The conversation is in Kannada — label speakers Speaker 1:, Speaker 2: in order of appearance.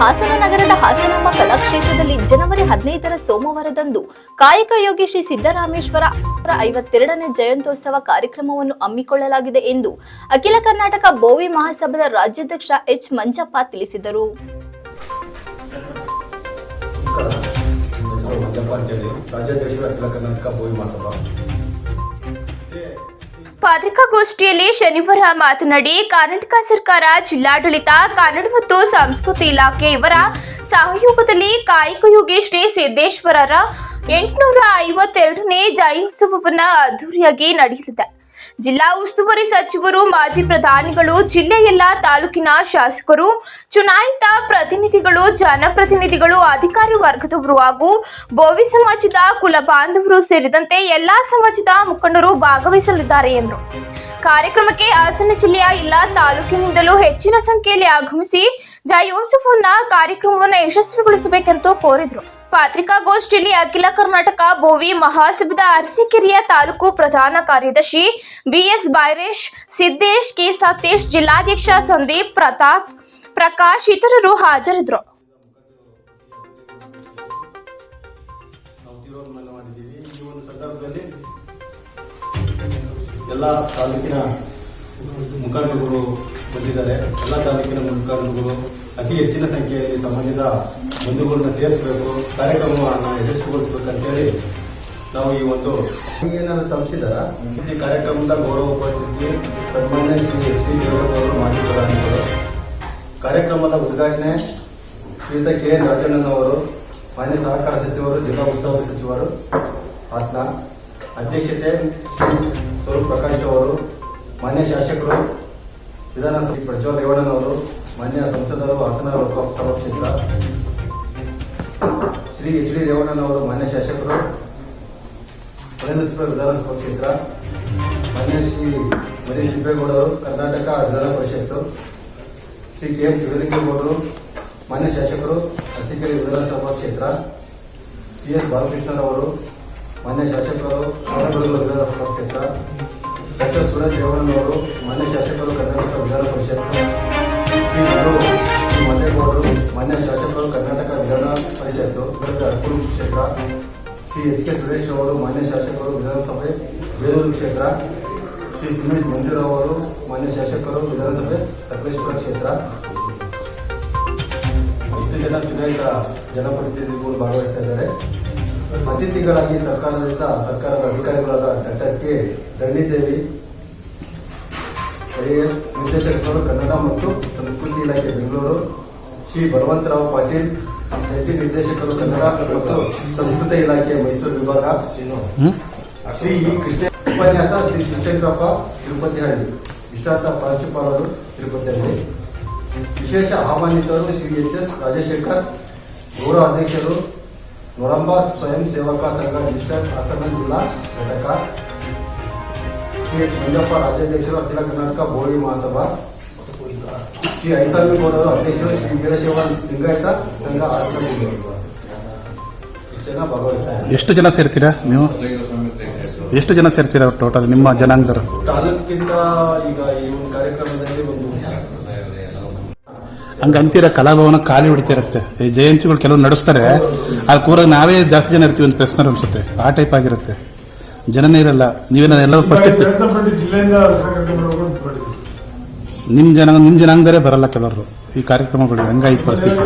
Speaker 1: ಹಾಸನ ನಗರದ ಹಾಸನಾಂಬ ಕಲಾಕ್ಷೇತ್ರದಲ್ಲಿ ಜನವರಿ ಹದಿನೈದರ ಸೋಮವಾರದಂದು ಕಾಯಕ ಯೋಗಿ ಶ್ರೀ ಸಿದ್ದರಾಮೇಶ್ವರ ಐವತ್ತೆರಡನೇ ಜಯಂತ್ಯೋತ್ಸವ ಕಾರ್ಯಕ್ರಮವನ್ನು ಹಮ್ಮಿಕೊಳ್ಳಲಾಗಿದೆ ಎಂದು ಅಖಿಲ ಕರ್ನಾಟಕ ಬೋವಿ ಮಹಾಸಭಾದ ರಾಜ್ಯಾಧ್ಯಕ್ಷ ಎಚ್ ಮಂಜಪ್ಪ ತಿಳಿಸಿದರು.
Speaker 2: ಪತ್ರಿಕಾಗೋಷ್ಠಿಯಲ್ಲಿ ಶನಿವಾರ ಮಾತನಾಡಿ, ಕರ್ನಾಟಕ ಸರ್ಕಾರ ಜಿಲ್ಲಾಡಳಿತ, ಕನ್ನಡ ಮತ್ತು ಸಂಸ್ಕೃತಿ ಇಲಾಖೆ ಇವರ ಸಹಯೋಗದಲ್ಲಿ ಕಾಯಕಯೋಗಿ ಶ್ರೀ ಸಿದ್ದೇಶ್ವರರ ಎಂಟುನೂರ ಐವತ್ತೆರಡನೇ ಜಯೋತ್ಸವವನ್ನು ಅದ್ದೂರಿಯಾಗಿ ನಡೆಯಲಿದೆ. ಜಿಲ್ಲಾ ಉಸ್ತುವಾರಿ ಸಚಿವರು, ಮಾಜಿ ಪ್ರಧಾನಿಗಳು ಜಿಲ್ಲೆಯ ಎಲ್ಲ ತಾಲೂಕಿನ ಶಾಸಕರು, ಚುನಾಯಿತ ಪ್ರತಿನಿಧಿಗಳು, ಜನಪ್ರತಿನಿಧಿಗಳು, ಅಧಿಕಾರಿ ವರ್ಗದವರು ಹಾಗೂ ಬೋವಿ ಸಮಾಜದ ಕುಲ ಬಾಂಧವರು ಸೇರಿದಂತೆ ಎಲ್ಲಾ ಸಮಾಜದ ಮುಖಂಡರು ಭಾಗವಹಿಸಲಿದ್ದಾರೆ ಎಂದರು. ಕಾರ್ಯಕ್ರಮಕ್ಕೆ ಹಾಸನ ಜಿಲ್ಲೆಯ ಎಲ್ಲಾ ತಾಲೂಕಿನಿಂದಲೂ ಹೆಚ್ಚಿನ ಸಂಖ್ಯೆಯಲ್ಲಿ ಆಗಮಿಸಿ ಜಯೋತ್ಸವವನ್ನ ಕಾರ್ಯಕ್ರಮವನ್ನು ಯಶಸ್ವಿಗೊಳಿಸಬೇಕೆಂದು ಕೋರಿದರು. ಪತ್ರಿಕಾಗೋಷ್ಠಿಯಲ್ಲಿ ಅಖಿಲ ಕರ್ನಾಟಕ ಬೋವಿ ಮಹಾಸಭದ ಅರಸೀಕೆರೆಯ ತಾಲೂಕು ಪ್ರಧಾನ ಕಾರ್ಯದರ್ಶಿ B S Byresh, Siddesh K Satish, ಜಿಲ್ಲಾಧ್ಯಕ್ಷ ಸಂದೀಪ್ ಪ್ರತಾಪ್ ಪ್ರಕಾಶ್ ಇತರರು ಹಾಜರಿದ್ದರು.
Speaker 3: ಎಲ್ಲ ತಾಲೂಕಿನ ಮುಖಂಡರುಗಳು ಬಂದಿದ್ದಾರೆ. ಎಲ್ಲ ತಾಲೂಕಿನ ಮುಖಂಡರುಗಳು ಅತಿ ಹೆಚ್ಚಿನ ಸಂಖ್ಯೆಯಲ್ಲಿ ಸಮಾಜದ ಬಂಧುಗಳನ್ನ ಸೇರಿಸಬೇಕು, ಕಾರ್ಯಕ್ರಮವನ್ನು ಯಶಸ್ವಿಗೊಳಿಸಬೇಕಂತೇಳಿ ನಾವು ಈ ಒಂದು ಏನಾದ್ರು ತಲುಪಿಸಿದಾರ ಈ ಕಾರ್ಯಕ್ರಮದ ಗೌರವ ಉಪಸ್ಥಿತಿ ಸನ್ಮಾನ್ಯ ಶ್ರೀ ಎಚ್ ಡಿ ದೇವೇಗೌಡರು ಪ್ರಧಾನಿಗಳು ಕಾರ್ಯಕ್ರಮದ ಉದ್ಘಾಟನೆ ಶ್ರೀತ ಕೆ ಎನ್ ರಾಜಣ್ಣನವರು, ಮಾನ್ಯ ಸಹಕಾರ ಸಚಿವರು, ಜಿಲ್ಲಾ ಉಸ್ತುವಾರಿ ಸಚಿವರು, ಹಾಸನ ಅಧ್ಯಕ್ಷತೆ ಶ್ರೀ ಸ್ವರೂಪ್ ಪ್ರಕಾಶ್ ಅವರು, ಮಾನ್ಯ ಶಾಸಕರು ವಿಧಾನಸಭೆ ಪ್ರಜ್ವಲ್ ರೇವಣ್ಣನವರು, ಮಾನ್ಯ ಸಂಸದರು ಹಾಸನ ಲೋಕಸಭಾ ಕ್ಷೇತ್ರ ಶ್ರೀ ಎಚ್ ಡಿ ರೇವಣ್ಣನವರು, ಮಾನ್ಯ ಶಾಸಕರು ಹೊಳೆನರಸೀಪುರ ವಿಧಾನಸಭಾ ಕ್ಷೇತ್ರ, ಮಾನ್ಯ ಶ್ರೀ ಮರಿ ಸಿದ್ದೇಗೌಡರು ಕರ್ನಾಟಕ ವಿಧಾನ ಪರಿಷತ್ತು, ಶ್ರೀ ಕೆ ಎಂ ಶಿವಲಿಂಗೇಗೌಡರು, ಮಾನ್ಯ ಶಾಸಕರು ಅಸಿಕೆರೆ ವಿಧಾನಸಭಾ ಕ್ಷೇತ್ರ, ಸಿ ಎಸ್ ಬಾಲಕೃಷ್ಣರವರು, ಮಾನ್ಯ ಶಾಸಕರು ವಿಧಾನಸಭಾ ಕ್ಷೇತ್ರ, ಡಾಕ್ಟರ್ ಸುರೇಶ್ ರೇವಣ್ಣನವರು, ಮಾನ್ಯ ಶಾಸಕರು ಪರಿಷತ್ತು ಅರ್ಕೂರು ಕ್ಷೇತ್ರ, ಶ್ರೀ ಎಚ್ ಕೆ ಸುರೇಶ್ ಅವರು, ಮಾನ್ಯ ಶಾಸಕರು, ವಿಧಾನಸಭೆ, ಬೇಲೂರು ಕ್ಷೇತ್ರ, ಶ್ರೀ ಸುಮೇಶ್ ಮಂಜೂರಾವ್ ಅವರು, ಮಾನ್ಯ ಶಾಸಕರು, ವಿಧಾನಸಭೆ ಸಕಲೇಶ್ವರ ಕ್ಷೇತ್ರ. ಇಷ್ಟು ಜನ ಚುನಾಯಿತ ಜನಪ್ರತಿನಿಧಿಗಳು ಭಾಗವಹಿಸ್ತಾ ಇದ್ದಾರೆ. ಅತಿಥಿಗಳಾಗಿ ಸರ್ಕಾರದಿಂದ, ಸರ್ಕಾರದ ಅಧಿಕಾರಿಗಳಾದ ಡಾಕ್ಟರ್ ಕೆ ದಂಡಿದೇವಿ ಎಸ್ ನಿರ್ದೇಶಕರು ಕನ್ನಡ ಮತ್ತು ಸಂಸ್ಕೃತಿ ಇಲಾಖೆ ಬೆಂಗಳೂರು, ಶ್ರೀ ಬಲವಂತರಾವ್ ಪಾಟೀಲ್ ಜಂಟಿ ನಿರ್ದೇಶಕರು ಕನ್ನಡ ಮತ್ತು ಸಂಸ್ಕೃತಿ ಇಲಾಖೆ ಮೈಸೂರು ವಿಭಾಗ ಶ್ರೀ ಇ ಕೃಷ್ಣ ಉಪನ್ಯಾಸ ಶ್ರೀ ಶಿವಶಂಕರಪ್ಪ ತಿರುಪತಿಹಳ್ಳಿ ವಿಶ್ರಾಂತ ಪ್ರಾಂಶುಪಾಲರು ತಿರುಪತಿಹಳ್ಳಿ ವಿಶೇಷ ಆಹ್ವಾನಿತರು ಶ್ರೀ ಎಚ್ ಎಸ್ ರಾಜಶೇಖರ್ ಗೌರವ ಅಧ್ಯಕ್ಷರು ನೊಳಂಬ ಸ್ವಯಂ ಸೇವಕ ಸಂಘ ಡಿಸ್ಟ್ರಿಕ್ಟ್ ಹಾಸನ ಜಿಲ್ಲಾ ಘಟಕ ಶ್ರೀ ಎಚ್ ಮಂಜಪ್ಪ ರಾಜ್ಯಾಧ್ಯಕ್ಷರು ಅಖಿಲ ಕರ್ನಾಟಕ ಬೋಳಿ ಮಹಾಸಭಾ ಶ್ರೀ ಐಸಾಮಿಗೌಡರು ಅಧ್ಯಕ್ಷರು ಶ್ರೀ ವೀರಶೈವ ಲಿಂಗಾಯತ ಸಂಘ ಆಚರಣೆ
Speaker 4: ಎಷ್ಟು ಜನ ಸೇರ್ತೀರಾ ನೀವು? ಎಷ್ಟು ಜನ ಸೇರ್ತೀರಾ ಟೋಟಲ್ ನಿಮ್ಮ ಜನಾಂಗದರು
Speaker 3: ತಾಲೂಕಿಂದ ಈಗ ಈ ಒಂದು ಕಾರ್ಯಕ್ರಮದಲ್ಲಿ ಒಂದು
Speaker 4: ಹಂಗೆ ಅಂತೀರ ಕಲಾಭವನ ಖಾಲಿ ಹೊಡಿತಿರತ್ತೆ. ಈ ಜಯಂತಿಗಳು ಕೆಲವು ನಡೆಸ್ತಾರೆ. ಅಲ್ಲಿ ಕೂರಾಗ ನಾವೇ ಜಾಸ್ತಿ ಜನ ಇರ್ತೀವಿ ಅಂತ ಪ್ರಶ್ನೆ ಅನ್ಸುತ್ತೆ. ಆ ಟೈಪ್ ಆಗಿರುತ್ತೆ. ಜನನೇ ಇರಲ್ಲ. ನೀವೇನ ಎಲ್ಲರೂ ಪರಿಸ್ಥಿತಿ ನಿಮ್ಮ ಜನ ನಿಮ್ಮ ಜನಾಂಗದವರೇ ಬರಲ್ಲ ಕೆಲವರು ಈ ಕಾರ್ಯಕ್ರಮಗಳು ಹೆಂಗಾಯ್ತು ಪರಿಸ್ಥಿತಿ